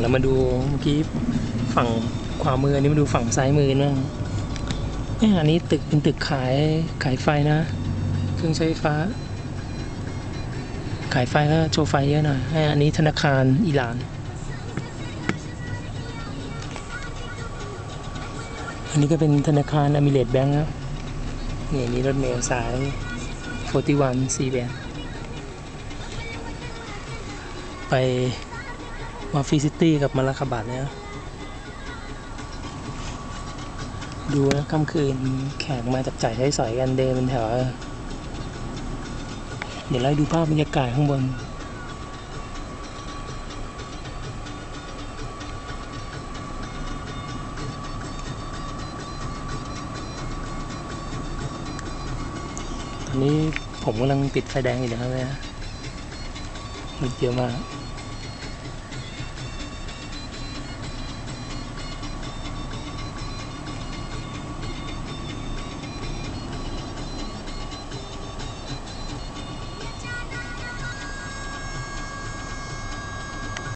เรามาดูเมื่อกี้ฝั่งขวามืออันนี้มาดูฝั่งซ้ายมือบ้างเอ้ยอันนี้ตึกเป็นตึกขายขายไฟนะ เครื่องใช้ไฟฟ้า ขายไฟก็โชว์ไฟเยอะหน่อยอันนี้ธนาคารอิหร่าน อันนี้ก็เป็นธนาคารอมิเรตแบงก์ครับนี่นี่รถเมล์สาย 41 4แบนไป วาฟิซิตี้กับมาลาคาบัตเนี่ยดูนะค่ำคืนแขกมาจับจ่ายใช้สอยกันเดินเป็นแถว เดี๋ยวไล่ดูภาพบรรยากาศข้างบน ตอนนี้ผมกำลังติดไฟแดงอยู่นะครับเนี่ยมันเยอะมาก